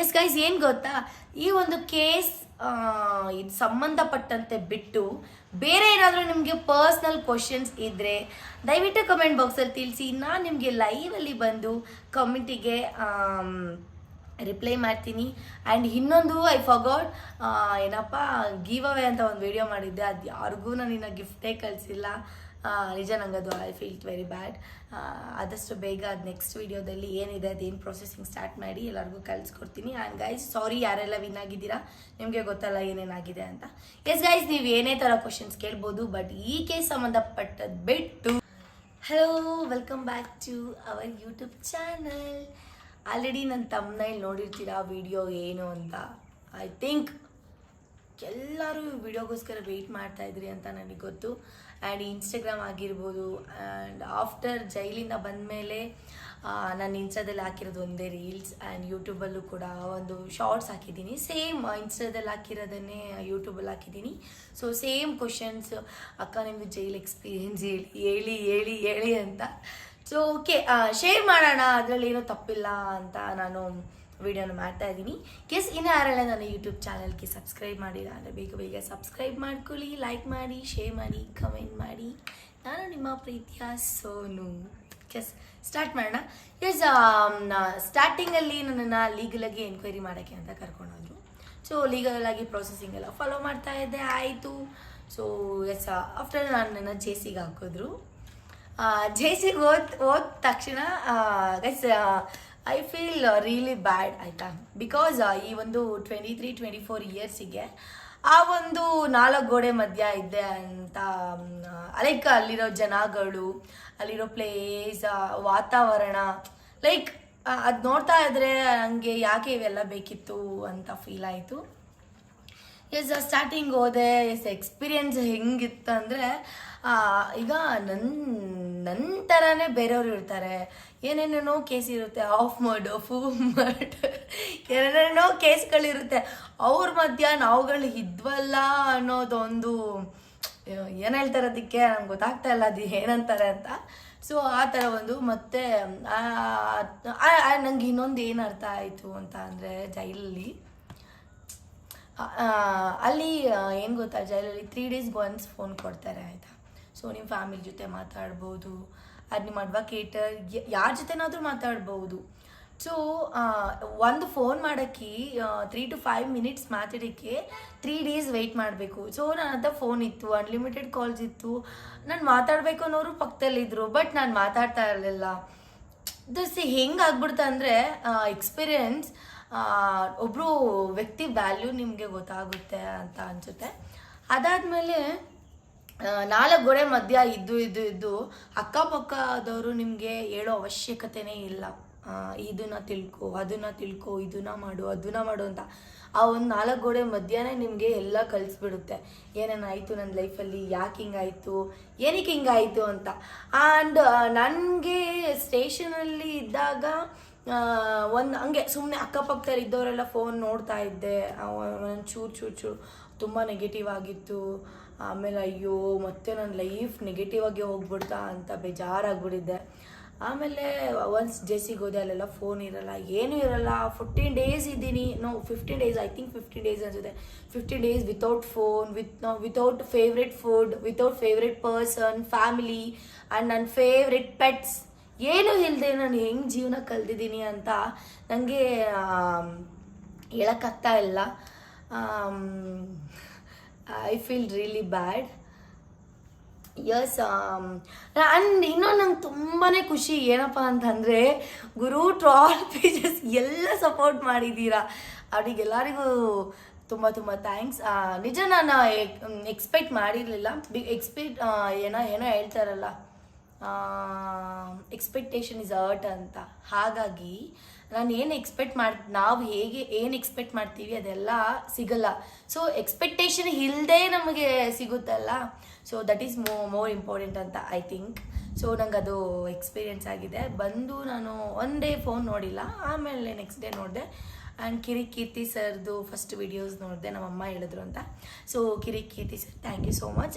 Yes guys ಏನು ಗೊತ್ತಾ? ಈ ಒಂದು ಕೇಸ್ ಇದು ಸಂಬಂಧಪಟ್ಟಂತೆ ಬಿಟ್ಟು ಬೇರೆ ಏನಾದರೂ ನಿಮಗೆ ಪರ್ಸ್ನಲ್ ಕ್ವಶನ್ಸ್ ಇದ್ದರೆ ದಯವಿಟ್ಟು ಕಮೆಂಟ್ ಬಾಕ್ಸಲ್ಲಿ ತಿಳಿಸಿ. ನಾನು ನಿಮಗೆ ಲೈವಲ್ಲಿ ಬಂದು ಕಮೆಂಟಿಗೆ ರಿಪ್ಲೈ ಮಾಡ್ತೀನಿ. ಆ್ಯಂಡ್ ಇನ್ನೊಂದು ಐ ಫಗಾಟ್ ಏನಪ್ಪ ಗೀವ್ ಅವೇ ಅಂತ ಒಂದು ವಿಡಿಯೋ ಮಾಡಿದ್ದೆ. ಅದು ಯಾರಿಗೂ ನಾನು ಇನ್ನು ಗಿಫ್ಟೇ ಕಳಿಸಿಲ್ಲ. ನಿಜ ನಂಗೆ ಐ ಫೀಲ್ ವೆರಿ ಬ್ಯಾಡ್ ಆದಷ್ಟು ಬೇಗ ಅದು ನೆಕ್ಸ್ಟ್ ವಿಡಿಯೋದಲ್ಲಿ ಏನಿದೆ ಅದೇನು ಪ್ರೊಸೆಸಿಂಗ್ ಸ್ಟಾರ್ಟ್ ಮಾಡಿ ಎಲ್ಲರಿಗೂ ಕಲಿಸ್ಕೊಡ್ತೀನಿ ಆ್ಯಂಡ್ ಗೈಸ್ ಸಾರಿ ಯಾರೆಲ್ಲ ವಿನ್ ಆಗಿದ್ದೀರಾ? ನಿಮಗೆ ಗೊತ್ತಲ್ಲ ಏನೇನಾಗಿದೆ ಅಂತ. ಎಸ್ ಗೈಸ್ ನೀವು ಏನೇ ಥರ ಕ್ವಶನ್ಸ್ ಕೇಳ್ಬೋದು ಬಟ್ ಈ ಕೇಸ್ ಸಂಬಂಧಪಟ್ಟದ್ದು ಬಿಟ್ಟು. Hello welcome back to our YouTube channel already ನನ್ನ ತಮ್ಮನಲ್ಲಿ ನೋಡಿರ್ತೀರಾ ವಿಡಿಯೋ ಏನು ಅಂತ? ಐ ಥಿಂಕ್ ಎಲ್ಲರೂ ವಿಡಿಯೋಗೋಸ್ಕರ ವೆಯ್ಟ್ ಮಾಡ್ತಾ ಇದ್ರಿ ಅಂತ ನನಗೆ ಗೊತ್ತು. ಆ್ಯಂಡ್ ಇನ್ಸ್ಟಾಗ್ರಾಮ್ ಆಗಿರ್ಬೋದು ಆ್ಯಂಡ್ ಆಫ್ಟರ್ ಜೈಲಿಂದ ಬಂದಮೇಲೆ ನಾನು ಇನ್ಸ್ಟಾದಲ್ಲಿ ಹಾಕಿರೋದು ಒಂದೇ ರೀಲ್ಸ್ ಆ್ಯಂಡ್ ಯೂಟ್ಯೂಬಲ್ಲೂ ಕೂಡ ಒಂದು ಶಾರ್ಟ್ಸ್ ಹಾಕಿದ್ದೀನಿ. ಸೇಮ್ ಇನ್ಸ್ಟಾದಲ್ಲಿ ಹಾಕಿರೋದನ್ನೇ ಯೂಟ್ಯೂಬಲ್ಲಿ ಹಾಕಿದ್ದೀನಿ. ಸೊ ಸೇಮ್ ಕ್ವಶನ್ಸ್ ಅಕ್ಕ ನಿಮ್ಮದು ಜೈಲ್ ಎಕ್ಸ್ಪೀರಿಯನ್ಸ್ ಹೇಳಿ ಹೇಳಿ ಹೇಳಿ ಹೇಳಿ ಅಂತ. ಸೊ ಓಕೆ ಶೇರ್ ಮಾಡೋಣ. ಅದರಲ್ಲಿ ಏನೂ ತಪ್ಪಿಲ್ಲ ಅಂತ ನಾನು ವಿಡಿಯೋನ ಮಾಡ್ತಾ ಇದ್ದೀನಿ. ಕೆಸ್ ಇನ್ನೂ ಯಾರೆಲ್ಲ ನನ್ನ ಯೂಟ್ಯೂಬ್ ಚಾನಲ್ಗೆ ಸಬ್ಸ್ಕ್ರೈಬ್ ಮಾಡಿಲ್ಲ ಅಂದರೆ ಬೇಗ ಬೇಗ ಸಬ್ಸ್ಕ್ರೈಬ್ ಮಾಡ್ಕೊಳ್ಳಿ ಲೈಕ್ ಮಾಡಿ ಶೇರ್ ಮಾಡಿ ಕಮೆಂಟ್ ಮಾಡಿ. ನಾನು ನಿಮ್ಮ ಪ್ರೀತಿಯ ಸೋನು. ಕೆಸ್ ಸ್ಟಾರ್ಟ್ ಮಾಡೋಣ. ಎಸ್ ಸ್ಟಾರ್ಟಿಂಗಲ್ಲಿ ನನ್ನನ್ನು ಲೀಗಲಾಗಿ ಎನ್ಕ್ವೈರಿ ಮಾಡೋಕ್ಕೆ ಅಂತ ಕರ್ಕೊಂಡೋದ್ರು. ಸೊ ಲೀಗಲ್ ಆಗಿ ಪ್ರೊಸೆಸಿಂಗ್ ಎಲ್ಲ ಫಾಲೋ ಮಾಡ್ತಾ ಇದ್ದೆ, ಆಯಿತು. ಸೊ ಎಸ್ ಆಫ್ಟರ್ ನಾನು ನನ್ನ ಜೆ ಸಿಗೆ ಹಾಕಿದ್ರು ಜೆ ಸಿಗೆ ಓದ್ ಹೋದ ತಕ್ಷಣ guys I feel really bad ಆಯಿತಾ? ಬಿಕಾಸ್ ಈ ಒಂದು ಟ್ವೆಂಟಿ ತ್ರೀ ಟ್ವೆಂಟಿ ಫೋರ್ ಇಯರ್ಸಿಗೆ ಆ ಒಂದು ನಾಲ್ಕು ಗೋಡೆ ಮಧ್ಯ ಇದ್ದೆ ಅಂತ ಲೈಕ್ ಅಲ್ಲಿರೋ ಜನಗಳು, ಅಲ್ಲಿರೋ ಪ್ಲೇಸ್ ವಾತಾವರಣ ಲೈಕ್ ಅದು ನೋಡ್ತಾ ಇದ್ರೆ ನನಗೆ ಯಾಕೆ ಇವೆಲ್ಲ ಬೇಕಿತ್ತು ಅಂತ ಫೀಲ್ ಆಯಿತು. ಎಸ್ ಸ್ಟಾರ್ಟಿಂಗ್ ಹೋದೆ ಎಸ್ ಎಕ್ಸ್ಪೀರಿಯನ್ಸ್ ಹೆಂಗಿತ್ತು ಅಂದರೆ ಈಗ ನನ್ನ ನನ್ನ ಥರನೇ ಬೇರೆಯವರು ಇರ್ತಾರೆ. ಏನೇನೇನೋ ಕೇಸ್ ಇರುತ್ತೆ ಆಫ್ ಮಾಡು ಫೂ ಮಾಡು ಏನೇನೇನೋ ಕೇಸ್ಗಳಿರುತ್ತೆ ಅವ್ರ ಮಧ್ಯ ನಾವುಗಳು ಇದ್ವಲ್ಲ ಅನ್ನೋದೊಂದು, ಏನು ಹೇಳ್ತಾರೆ ಅದಕ್ಕೆ? ನಂಗೆ ಗೊತ್ತಾಗ್ತಾ ಇಲ್ಲ ಅದು ಏನಂತಾರೆ ಅಂತ. ಸೊ ಆ ಥರ ಒಂದು. ಮತ್ತೆ ನಂಗೆ ಇನ್ನೊಂದು ಏನು ಅರ್ಥ ಆಯಿತು ಅಂತ ಅಂದರೆ ಜೈಲಲ್ಲಿ. ಅಲ್ಲಿ ಏನು ಗೊತ್ತಾ? ಜೈಲಲ್ಲಿ ತ್ರೀ ಡೇಸ್ಗೆ ಒನ್ಸ್ ಫೋನ್ ಕೊಡ್ತಾರೆ, ಆಯಿತಾ? ಸೊ ನಿಮ್ಮ ಫ್ಯಾಮಿಲಿ ಜೊತೆ ಮಾತಾಡ್ಬೋದು. ಅದು ಮಾಡುವ ಕೇಟರ್ ಯಾರ ಜೊತೆನಾದರೂ ಮಾತಾಡ್ಬೋದು. ಸೊ ಒಂದು ಫೋನ್ ಮಾಡೋಕ್ಕೆ ತ್ರೀ ಟು ಫೈವ್ ಮಿನಿಟ್ಸ್ ಮಾತಾಡೋಕ್ಕೆ ತ್ರೀ ಡೇಸ್ ವೆಯ್ಟ್ ಮಾಡಬೇಕು. ಸೊ ನನ್ನ ಹತ್ರ ಫೋನ್ ಇತ್ತು ಅನ್ಲಿಮಿಟೆಡ್ ಕಾಲ್ಸ್ ಇತ್ತು. ನಾನು ಮಾತಾಡಬೇಕು ಅನ್ನೋರು ಪಕ್ಕದಲ್ಲಿದ್ದರು ಬಟ್ ನಾನು ಮಾತಾಡ್ತಾ ಇರಲಿಲ್ಲ. ದಿಸ್ ಹೆಂಗೆ ಆಗ್ಬಿಡ್ತು ಅಂದರೆ ಎಕ್ಸ್ಪೀರಿಯನ್ಸ್ ಒಬ್ಬರು ವ್ಯಕ್ತಿ ವ್ಯಾಲ್ಯೂ ನಿಮಗೆ ಗೊತ್ತಾಗುತ್ತೆ ಅಂತ ಅನಿಸುತ್ತೆ. ಅದಾದಮೇಲೆ ನಾಲ್ಕು ಗೋಡೆ ಮಧ್ಯ ಇದ್ದು ಇದ್ದು ಇದ್ದು ಅಕ್ಕಪಕ್ಕದವರು ನಿಮಗೆ ಹೇಳೋ ಅವಶ್ಯಕತೆನೇ ಇಲ್ಲ. ಇದನ್ನ ತಿಳ್ಕೊ, ಅದನ್ನ ತಿಳ್ಕೊ, ಇದನ್ನ ಮಾಡು, ಅದನ್ನ ಮಾಡು ಅಂತ ಆ ಒಂದು ನಾಲ್ಕು ಗೋಡೆ ಮಧ್ಯಾಹ್ನ ನಿಮಗೆ ಎಲ್ಲ ಕಲಿಸ್ಬಿಡುತ್ತೆ ಏನೇನಾಯಿತು ನನ್ನ ಲೈಫಲ್ಲಿ? ಯಾಕೆ ಹಿಂಗಾಯಿತು? ಏನಕ್ಕೆ ಹಿಂಗಾಯಿತು ಅಂತ. ಆ್ಯಂಡ್ ನನಗೆ ಸ್ಟೇಷನಲ್ಲಿ ಇದ್ದಾಗ ಒಂದು ಹಂಗೆ ಸುಮ್ಮನೆ ಅಕ್ಕಪಕ್ಕದಲ್ಲಿ ಇದ್ದವರೆಲ್ಲ ಫೋನ್ ನೋಡ್ತಾ ಇದ್ದೆ. ಚೂರು ಚೂರು ಚೂರು. ತುಂಬ ನೆಗೆಟಿವ್ ಆಗಿತ್ತು. ಆಮೇಲೆ ಅಯ್ಯೋ, ಮತ್ತೆ ನನ್ನ ಲೈಫ್ ನೆಗೆಟಿವ್ ಆಗಿ ಹೋಗ್ಬಿಡ್ತಾ ಅಂತ ಬೇಜಾರಾಗ್ಬಿಟ್ಟಿದ್ದೆ. ಆಮೇಲೆ ಒನ್ಸ್ ಜೆಸಿಗೆ ಹೋದೆ, ಅಲ್ಲೆಲ್ಲ ಫೋನ್ ಇರಲ್ಲ, ಏನೂ ಇರಲ್ಲ. ಫಿಫ್ಟೀನ್ ಡೇಸ್ ಇದ್ದೀನಿ. No fifteen days I think fifteen days ಅನ್ಸುತ್ತೆ. Fifteen days without phone with no without favourite food without favourite person family and ನನ್ನ ಫೇವ್ರೆಟ್ ಪೆಟ್ಸ್ ಏನೂ ಇಲ್ಲದೆ ನಾನು ಹೆಂಗೆ ಜೀವನ ಕಲ್ತಿದ್ದೀನಿ ಅಂತ ನನಗೆ ಹೇಳೋಕ್ಕಾಗ್ತಾ ಇಲ್ಲ. I feel really bad yes and ಇನ್ನೊಂದು ನಂಗೆ ತುಂಬಾ ಖುಷಿ ಏನಪ್ಪ ಅಂತಂದರೆ, ಗುರು ಟ್ರಾಲ್ ಪೇಜಸ್ ಎಲ್ಲ ಸಪೋರ್ಟ್ ಮಾಡಿದ್ದೀರಾ ಅವರಿಗೆಲ್ಲರಿಗೂ ತುಂಬ ತುಂಬ ಥ್ಯಾಂಕ್ಸ್ ನಿಜ ನಾನು ಎಕ್ಸ್ಪೆಕ್ಟ್ ಮಾಡಿರಲಿಲ್ಲ. ಬಿ ಎಕ್ಸ್ಪೆಕ್ಟ್ ಏನೋ ಏನೋ ಹೇಳ್ತಾರಲ್ಲ ಎಕ್ಸ್ಪೆಕ್ಟೇಷನ್ ಇಸ್ ಅರ್ಟ್ ಅಂತ. ಹಾಗಾಗಿ ನಾನು ಏನು ಎಕ್ಸ್ಪೆಕ್ಟ್ ಮಾಡಿ, ನಾವು ಹೇಗೆ ಏನು ಎಕ್ಸ್ಪೆಕ್ಟ್ ಮಾಡ್ತೀವಿ ಅದೆಲ್ಲ ಸಿಗಲ್ಲ. ಸೊ ಎಕ್ಸ್ಪೆಕ್ಟೇಷನ್ ಇಲ್ಲದೆ ನಮಗೆ ಸಿಗುತ್ತಲ್ಲ so that is mo more important ಅಂತ ಐ ಥಿಂಕ್ ಸೊ ನಂಗೆ ಅದು ಎಕ್ಸ್ಪೀರಿಯೆನ್ಸ್ ಆಗಿದೆ. ಬಂದು ನಾನು ಒಂದೇ ಫೋನ್ ನೋಡಿಲ್ಲ. ಆಮೇಲೆ ನೆಕ್ಸ್ಟ್ ಡೇ ನೋಡಿದೆ ಆ್ಯಂಡ್ ಕಿರಿ ಸರ್ದು ಫಸ್ಟ್ ವಿಡಿಯೋಸ್ ನೋಡಿದೆ ನಮ್ಮಮ್ಮ ಹೇಳಿದ್ರು ಅಂತ. ಸೊ ಕಿರಿ Keerthi sir thank you so much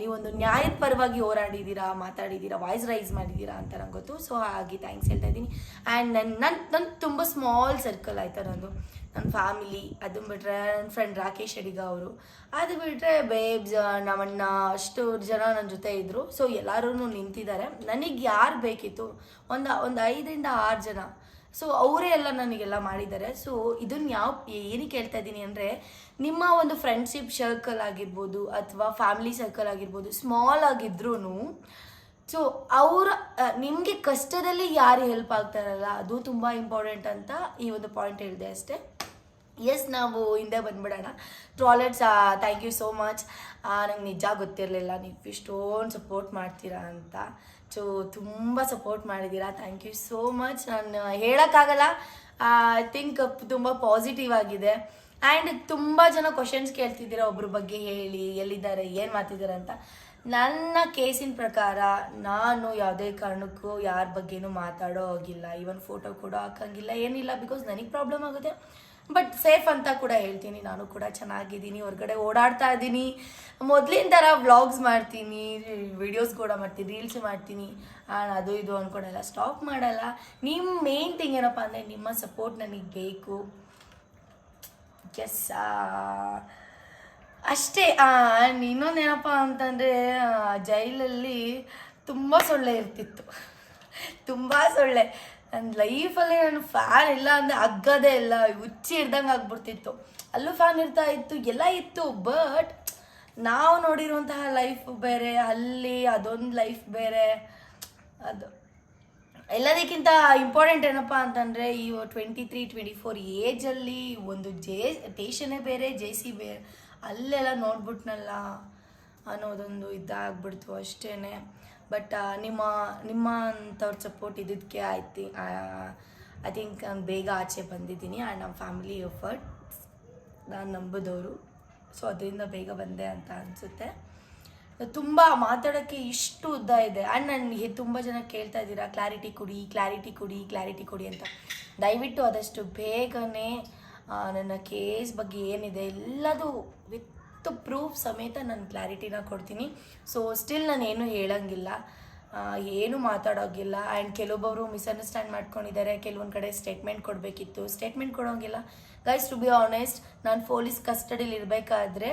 ನೀವೊಂದು ನ್ಯಾಯದ ಪರವಾಗಿ ಹೋರಾಡಿದ್ದೀರಾ ಮಾತಾಡಿದ್ದೀರಾ ವಾಯ್ಸ್ ರೈಸ್ ಮಾಡಿದ್ದೀರಾ ಅಂತ ನಂಗೆ ಗೊತ್ತು. ಸೊ ಹಾಗೆ ಥ್ಯಾಂಕ್ಸ್ ಹೇಳ್ತಾ ಇದ್ದೀನಿ. ಆ್ಯಂಡ್ ನನ್ನ ನನ್ನ ನನ್ನ ತುಂಬ ಸ್ಮಾಲ್ ಸರ್ಕಲ್ ಆಯಿತಾ ನಂದು. ನನ್ನ ಫ್ಯಾಮಿಲಿ ಅದು ಬಿಟ್ಟರೆ ನನ್ನ ಫ್ರೆಂಡ್ ರಾಕೇಶ್ ಅಡಿಗ ಅವರು. ಅದು ಬಿಟ್ಟರೆ ಬೇಬ್ಸ್ ನಮ್ಮಣ್ಣ, ಅಷ್ಟು ಜನ ನನ್ನ ಜೊತೆ ಇದ್ದರು ಸೊ ಎಲ್ಲರೂ ನಿಂತಿದ್ದಾರೆ. ನನಗೆ ಯಾರು ಬೇಕಿತ್ತು? ಒಂದು ಒಂದು ಐದರಿಂದ ಆರು ಜನ. ಸೊ ಅವರೇ ಎಲ್ಲ ನನಗೆಲ್ಲ ಮಾಡಿದ್ದಾರೆ. ಸೊ ಇದನ್ನ ಯಾವ ಏನಕ್ಕೆ ಹೇಳ್ತಾ ಇದ್ದೀನಿ ಅಂದರೆ, ನಿಮ್ಮ ಒಂದು ಫ್ರೆಂಡ್ಶಿಪ್ ಸರ್ಕಲ್ ಆಗಿರ್ಬೋದು ಅಥವಾ ಫ್ಯಾಮಿಲಿ ಸರ್ಕಲ್ ಆಗಿರ್ಬೋದು ಸ್ಮಾಲ್ ಆಗಿದ್ರೂ ಸೊ ಅವರ ನಿಮಗೆ ಕಷ್ಟದಲ್ಲಿ ಯಾರು ಹೆಲ್ಪ್ ಆಗ್ತಾರಲ್ಲ, ಅದು ತುಂಬ ಇಂಪಾರ್ಟೆಂಟ್ ಅಂತ ಈ ಒಂದು ಪಾಯಿಂಟ್ ಹೇಳಿದೆ ಅಷ್ಟೇ. ಎಸ್ ನಾವು ಹಿಂದೆ ಬಂದ್ಬಿಡೋಣ. ಟ್ರಾಲೆಟ್ಸ್ ಥ್ಯಾಂಕ್ ಯು ಸೋ ಮಚ್ ನಂಗೆ ನಿಜ ಗೊತ್ತಿರಲಿಲ್ಲ, ನೀವು ಇಷ್ಟೊಂದು ಸಪೋರ್ಟ್ ಮಾಡ್ತೀರಾ ಅಂತ. ಸೊ ತುಂಬ ಸಪೋರ್ಟ್ ಮಾಡಿದ್ದೀರಾ. ಥ್ಯಾಂಕ್ ಯು ಸೋ ಮಚ್ ನಾನು ಹೇಳೋಕ್ಕಾಗಲ್ಲ. ಐ ಥಿಂಕ್ ತುಂಬ ಪಾಸಿಟಿವ್ ಆಗಿದೆ. ಆ್ಯಂಡ್ ತುಂಬ ಜನ ಕ್ವಶನ್ಸ್ ಕೇಳ್ತಿದ್ದೀರಾ ಒಬ್ಬರ ಬಗ್ಗೆ ಹೇಳಿ, ಎಲ್ಲಿದ್ದಾರೆ, ಏನು ಮಾಡ್ತಿದ್ದಾರೆ ಅಂತ. ನನ್ನ ಕೇಸಿನ ಪ್ರಕಾರ ನಾನು ಯಾವುದೇ ಕಾರಣಕ್ಕೂ ಯಾರ ಬಗ್ಗೆನೂ ಮಾತಾಡೋ ಹೋಗಿಲ್ಲ. ಈವನ್ ಫೋಟೋ ಕೂಡ ಹಾಕಂಗಿಲ್ಲ, ಏನಿಲ್ಲ ಬಿಕಾಸ್ ನನಗೆ ಪ್ರಾಬ್ಲಮ್ ಆಗುತ್ತೆ. ಬಟ್ ಸೇಫ್ ಅಂತ ಕೂಡ ಹೇಳ್ತೀನಿ. ನಾನು ಕೂಡ ಚೆನ್ನಾಗಿದ್ದೀನಿ. ಹೊರಗಡೆ ಓಡಾಡ್ತಾ ಇದ್ದೀನಿ. ಮೊದಲಿನ ಥರ ವ್ಲಾಗ್ಸ್ ಮಾಡ್ತೀನಿ ವಿಡಿಯೋಸ್ ಕೂಡ ಮಾಡ್ತೀನಿ ರೀಲ್ಸ್ ಮಾಡ್ತೀನಿ. ಅದು ಇದು ಅಂದ್ಕೊಂಡೆಲ್ಲ ಸ್ಟಾಪ್ ಮಾಡಲ್ಲ. ನಿಮ್ಮ ಮೇನ್ ಥಿಂಗ್ ಏನಪ್ಪ ಅಂದರೆ ನಿಮ್ಮ ಸಪೋರ್ಟ್ ನನಗೆ ಬೇಕು. ಎಸ್ ಅಷ್ಟೇ. ಇನ್ನೊಂದು ಏನಪ್ಪ ಅಂತಂದರೆ ಜೈಲಲ್ಲಿ ತುಂಬ ಸೊಳ್ಳೆ ಇರ್ತಿತ್ತು. ತುಂಬ ಸೊಳ್ಳೆ. ನನ್ನ ಲೈಫಲ್ಲಿ ನಾನು ಫ್ಯಾನ್ ಇಲ್ಲ ಅಂದರೆ ಅಗ್ಗದೇ ಇಲ್ಲ. ಹುಚ್ಚಿ ಹಿಡ್ದಂಗೆ ಆಗ್ಬಿಡ್ತಿತ್ತು. ಅಲ್ಲೂ ಫ್ಯಾನ್ ಇರ್ತಾ ಇತ್ತು, ಎಲ್ಲ ಇತ್ತು ಬಟ್ ನಾವು ನೋಡಿರುವಂತಹ ಲೈಫ್ ಬೇರೆ, ಅಲ್ಲಿ ಅದೊಂದು ಲೈಫ್ ಬೇರೆ. ಅದು ಎಲ್ಲದಕ್ಕಿಂತ ಇಂಪಾರ್ಟೆಂಟ್ ಏನಪ್ಪ ಅಂತಂದರೆ, ಈ ಟ್ವೆಂಟಿ ತ್ರೀ ಟ್ವೆಂಟಿ ಫೋರ್ ಏಜಲ್ಲಿ ಒಂದು ಜೇ ಟೇಷನೇ ಬೇರೆ ಜೆ ಸಿ ಬೇರೆ, ಅಲ್ಲೆಲ್ಲ ನೋಡ್ಬಿಟ್ನಲ್ಲ. ಅನ್ನೋದೊಂದು ಇದಾಗ್ಬಿಡ್ತು ಅಷ್ಟೇ ಬಟ್ ನಿಮ್ಮ ನಿಮ್ಮ ಅಂಥವ್ರ ಸಪೋರ್ಟ್ ಇದ್ದಕ್ಕೆ ಆಯ್ತು. ಐ ಥಿಂಕ್ ನಾನು ಬೇಗ ಆಚೆ ಬಂದಿದ್ದೀನಿ. ಆ್ಯಂಡ್ ನಮ್ಮ ಫ್ಯಾಮಿಲಿ ಎಫರ್ಟ್ ನಾನು ನಂಬಿದವರು. ಸೊ ಅದರಿಂದ ಬೇಗ ಬಂದೆ ಅಂತ ಅನಿಸುತ್ತೆ. ತುಂಬ ಮಾತಾಡೋಕ್ಕೆ ಇಷ್ಟು ಉದ್ದ ಇದೆ. ಆ್ಯಂಡ್ ನನಗೆ ತುಂಬ ಜನ ಕೇಳ್ತಾ ಇದ್ದೀರಾ ಕ್ಲಾರಿಟಿ ಕೊಡಿ ಕ್ಲಾರಿಟಿ ಕೊಡಿ ಕ್ಲಾರಿಟಿ ಕೊಡಿ ಅಂತ. ದಯವಿಟ್ಟು ಆದಷ್ಟು ಬೇಗನೆ ನನ್ನ ಕೇಸ್ ಬಗ್ಗೆ ಏನಿದೆ ಎಲ್ಲದು ವಿತ್ ಪ್ರೂಫ್ ಸಮೇತ ನಾನು ಕ್ಲಾರಿಟಿನ ಕೊಡ್ತೀನಿ. ಸೊ ಸ್ಟಿಲ್ ನಾನು ಏನೂ ಹೇಳಂಗಿಲ್ಲ. ಏನು ಮಾತಾಡೋಂಗಿಲ್ಲ. ಆ್ಯಂಡ್ ಕೆಲವೊಬ್ಬರು ಮಿಸ್ಅಂಡರ್ಸ್ಟ್ಯಾಂಡ್ ಮಾಡ್ಕೊಂಡಿದ್ದಾರೆ. ಕೆಲವೊಂದು ಕಡೆ ಸ್ಟೇಟ್ಮೆಂಟ್ ಕೊಡಬೇಕಿತ್ತು. ಸ್ಟೇಟ್ಮೆಂಟ್ ಕೊಡೋಂಗಿಲ್ಲ. ಗೈಸ್ ಟು ಬಿ ಆನೆಸ್ಟ್ ನಾನು ಪೊಲೀಸ್ ಕಸ್ಟಡಿಲಿ ಇರಬೇಕಾದ್ರೆ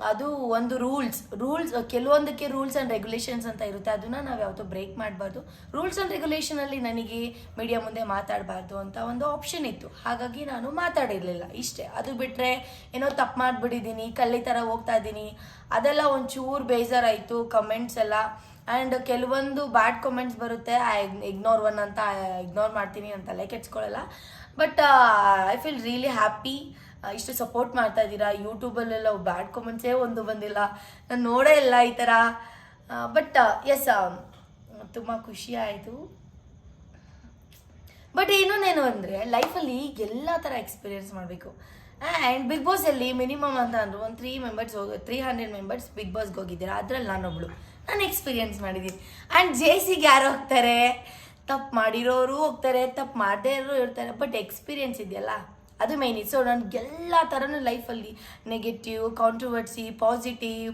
ಅದು ಒಂದು ರೂಲ್ಸ್ ರೂಲ್ಸ್ ಕೆಲವೊಂದಕ್ಕೆ ರೂಲ್ಸ್ ಆ್ಯಂಡ್ ರೆಗ್ಯುಲೇಷನ್ಸ್ ಅಂತ ಇರುತ್ತೆ. ಅದನ್ನು ನಾವು ಯಾವತ್ತೂ ಬ್ರೇಕ್ ಮಾಡಬಾರ್ದು. ರೂಲ್ಸ್ ಆ್ಯಂಡ್ ರೆಗ್ಯುಲೇಷನಲ್ಲಿ ನನಗೆ ಮೀಡಿಯಾ ಮುಂದೆ ಮಾತಾಡಬಾರ್ದು ಅಂತ ಒಂದು ಆಪ್ಷನ್ ಇತ್ತು. ಹಾಗಾಗಿ ನಾನು ಮಾತಾಡಿರಲಿಲ್ಲ. ಇಷ್ಟೇ. ಅದು ಬಿಟ್ಟರೆ ಏನೋ ತಪ್ಪು ಮಾಡಿಬಿಟ್ಟಿದ್ದೀನಿ ಕಲ್ಲಿ ಥರ ಹೋಗ್ತಾ ಇದ್ದೀನಿ. ಅದೆಲ್ಲ ಒಂಚೂರು ಬೇಜಾರಾಯಿತು ಕಮೆಂಟ್ಸ್ ಎಲ್ಲ. ಆ್ಯಂಡ್ ಕೆಲವೊಂದು ಬ್ಯಾಡ್ ಕಮೆಂಟ್ಸ್ ಬರುತ್ತೆ. ಐ ಇಗ್ನೋರ್ ಒನ್ ಅಂತ ಇಗ್ನೋರ್ ಮಾಡ್ತೀನಿ ಅಂತ like ಹೆಚ್ಕೊಳ್ಳಲ್ಲ but I feel really happy ಇಷ್ಟು ಸಪೋರ್ಟ್ ಮಾಡ್ತಾ ಇದ್ದೀರಾ? ಯೂಟ್ಯೂಬಲ್ಲೆಲ್ಲ ಬ್ಯಾಡ್ ಕಮೆಂಟ್ಸೇ ಒಂದು ಬಂದಿಲ್ಲ. ನಾನು ನೋಡೇ ಇಲ್ಲ ಈ ಥರ ಬಟ್ ಎಸ್ ತುಂಬ ಖುಷಿ ಆಯಿತು. ಬಟ್ ಇನ್ನೊಂದೇನು ಅಂದರೆ ಲೈಫಲ್ಲಿ ಎಲ್ಲ ಥರ ಎಕ್ಸ್ಪೀರಿಯೆನ್ಸ್ ಮಾಡಬೇಕು. ಆ್ಯಂಡ್ ಬಿಗ್ ಬಾಸಲ್ಲಿ ಮಿನಿಮಮ್ ಅಂತ ಅಂದರು, ಒಂದು ತ್ರೀ ಮೆಂಬರ್ಸ್ ಹೋಗಿ ತ್ರೀ ಹಂಡ್ರೆಡ್ ಮೆಂಬರ್ಸ್ ಬಿಗ್ ಬಾಸ್ಗೆ ಹೋಗಿದ್ದೀರಾ? ಅದ್ರಲ್ಲಿ ನಾನೊಬ್ಳು ನಾನು ಎಕ್ಸ್ಪೀರಿಯೆನ್ಸ್ ಮಾಡಿದ್ದೀನಿ. ಆ್ಯಂಡ್ ಜೆ ಸಿಗೆ ಯಾರು ಹೋಗ್ತಾರೆ? ತಪ್ಪು ಮಾಡಿರೋರು ಹೋಗ್ತಾರೆ, ತಪ್ಪು ಮಾಡದೇ ಇರೋರು ಇರ್ತಾರೆ ಬಟ್ ಎಕ್ಸ್ಪೀರಿಯೆನ್ಸ್ ಇದೆಯಲ್ಲ? ಅದು ಮೇನ್ ಸೊ ನನಗೆ ಎಲ್ಲ ಥರನೂ ಲೈಫಲ್ಲಿ ನೆಗೆಟಿವ್ ಕಾಂಟ್ರವರ್ಸಿ ಪಾಸಿಟಿವ್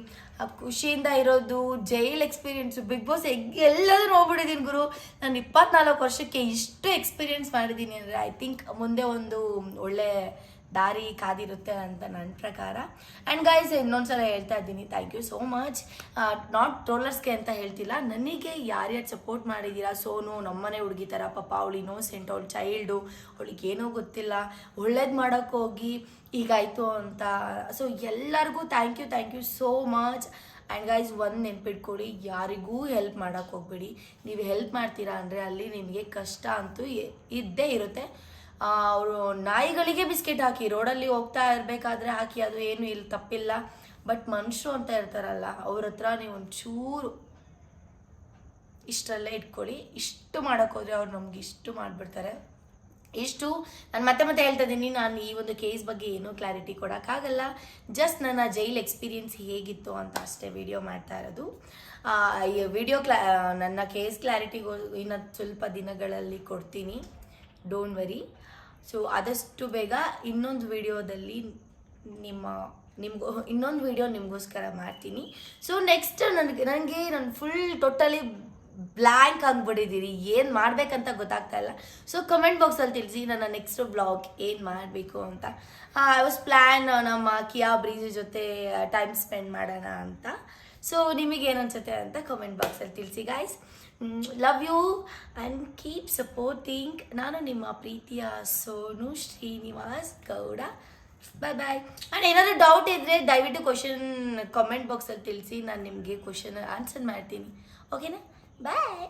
ಖುಷಿಯಿಂದ ಇರೋದು ಜೈಲ್ ಎಕ್ಸ್ಪೀರಿಯೆನ್ಸು ಬಿಗ್ ಬಾಸ್ ಎಲ್ಲದೂ ನೋಡ್ಬಿಟ್ಟಿದ್ದೀನಿ ಗುರು. ನಾನು ಇಪ್ಪತ್ನಾಲ್ಕು ವರ್ಷಕ್ಕೆ ಇಷ್ಟು ಎಕ್ಸ್ಪೀರಿಯೆನ್ಸ್ ಮಾಡಿದ್ದೀನಿ ಅಂದರೆ ಐ ಥಿಂಕ್ ಮುಂದೆ ಒಂದು ಒಳ್ಳೆ ದಾರಿ ಕಾದಿರುತ್ತೆ ಅಂತ ನನ್ನ ಪ್ರಕಾರ. ಆ್ಯಂಡ್ ಗೈಸ್ ಇನ್ನೊಂದ್ಸಲ ಹೇಳ್ತಾ ಇದ್ದೀನಿ. Thank you so much not ಟ್ರೋಲರ್ಸ್ಗೆ ಅಂತ ಹೇಳ್ತಿಲ್ಲ. ನನಗೆ ಯಾರ್ಯಾರು ಸಪೋರ್ಟ್ ಮಾಡಿದ್ದೀರಾ ಸೋನು, ನಮ್ಮನೆ ಹುಡುಗಿ ಥರ ಪಾಪ ಅವಳು ಇನ್ನೋಸೆಂಟ್ ಅವಳು ಚೈಲ್ಡು ಅವಳಿಗೆ ಏನೂ ಗೊತ್ತಿಲ್ಲ. ಒಳ್ಳೇದು ಮಾಡೋಕ್ಕೆ ಹೋಗಿ ಹೀಗಾಯಿತು ಅಂತ. ಸೊ ಎಲ್ಲರಿಗೂ thank you thank you so much and guys ಒಂದು ನೆನ್ಪಿಟ್ಕೊಳ್ಳಿ, ಯಾರಿಗೂ ಹೆಲ್ಪ್ ಮಾಡೋಕ್ಕೆ ಹೋಗ್ಬೇಡಿ. ನೀವು ಹೆಲ್ಪ್ ಮಾಡ್ತೀರಾ ಅಂದರೆ ಅಲ್ಲಿ ನಿಮಗೆ ಕಷ್ಟ ಅಂತೂ ಇದ್ದೇ ಇರುತ್ತೆ. ಅವರು ನಾಯಿಗಳಿಗೆ ಬಿಸ್ಕೆಟ್ ಹಾಕಿ, ರೋಡಲ್ಲಿ ಹೋಗ್ತಾ ಇರಬೇಕಾದ್ರೆ ಹಾಕಿ, ಅದು ಏನು ಇಲ್ಲಿ ತಪ್ಪಿಲ್ಲ. ಬಟ್ ಮನುಷ್ಯರು ಅಂತ ಇರ್ತಾರಲ್ಲ, ಅವ್ರ ಹತ್ರ ನೀವು ಒಂಚೂರು ಇಷ್ಟರಲ್ಲೇ ಇಟ್ಕೊಳ್ಳಿ. ಇಷ್ಟು ಮಾಡೋಕ್ಕೆ ಹೋದರೆ ಅವ್ರು ನಮ್ಗೆ ಇಷ್ಟು ಮಾಡಿಬಿಡ್ತಾರೆ. ಇಷ್ಟು ನಾನು ಮತ್ತೆ ಮತ್ತೆ ಹೇಳ್ತಾ ಇದ್ದೀನಿ, ನಾನು ಈ ಒಂದು ಕೇಸ್ ಬಗ್ಗೆ ಏನೂ ಕ್ಲಾರಿಟಿ ಕೊಡೋಕ್ಕಾಗಲ್ಲ. ಜಸ್ಟ್ ನನ್ನ ಜೈಲ್ ಎಕ್ಸ್ಪೀರಿಯನ್ಸ್ ಹೇಗಿತ್ತು ಅಂತ ಅಷ್ಟೇ ವಿಡಿಯೋ ಮಾಡ್ತಾ ಇರೋದು. ಈ ವಿಡಿಯೋ ಕ್ಲಾ ನನ್ನ ಕೇಸ್ ಕ್ಲಾರಿಟಿಗೋ ಇನ್ನು ಸ್ವಲ್ಪ ದಿನಗಳಲ್ಲಿ ಕೊಡ್ತೀನಿ. ಡೋಂಟ್ ವರಿ ಸೊ ಆದಷ್ಟು ಬೇಗ ಇನ್ನೊಂದು ವಿಡಿಯೋದಲ್ಲಿ ನಿಮ್ಮ, ನಿಮ್ಗೋ, ಇನ್ನೊಂದು ವಿಡಿಯೋ ನಿಮಗೋಸ್ಕರ ಮಾಡ್ತೀನಿ. ಸೊ ನೆಕ್ಸ್ಟ್ ನನಗೆ ನನಗೆ ನಾನು ಫುಲ್ ಟೋಟಲಿ ಬ್ಲ್ಯಾಂಕ್ ಆಗಿಬಿಟ್ಟಿದ್ದೀನಿ ಏನು ಮಾಡಬೇಕಂತ ಗೊತ್ತಾಗ್ತಾ ಇಲ್ಲ. ಸೊ ಕಮೆಂಟ್ ಬಾಕ್ಸಲ್ಲಿ ತಿಳಿಸಿ ನನ್ನ ನೆಕ್ಸ್ಟ್ ಬ್ಲಾಗ್ ಏನು ಮಾಡಬೇಕು ಅಂತ. ಐ ವಾಸ್ ಪ್ಲ್ಯಾನ್ ನಮ್ಮ ಕಿಯಾ ಬ್ರೀಜ್ ಜೊತೆ ಟೈಮ್ ಸ್ಪೆಂಡ್ ಮಾಡೋಣ ಅಂತ. ಸೊ ನಿಮಗೆ ಏನು ಅನ್ಸುತ್ತೆ ಅಂತ ಕಮೆಂಟ್ ಬಾಕ್ಸಲ್ಲಿ ತಿಳಿಸಿ guys love you and keep supporting ನಾನು ನಿಮ್ಮ ಪ್ರೀತಿಯ Sonu Srinivas Gowda. Bye bye and ಏನಾದರೂ ಡೌಟ್ ಇದ್ದರೆ ದಯವಿಟ್ಟು ಕ್ವಶನ್ ಕಮೆಂಟ್ ಬಾಕ್ಸಲ್ಲಿ ತಿಳಿಸಿ, ನಾನು ನಿಮಗೆ ಕ್ವಶನ್ ಆನ್ಸರ್ ಮಾಡ್ತೀನಿ. ಓಕೆನಾ ಬಾಯ್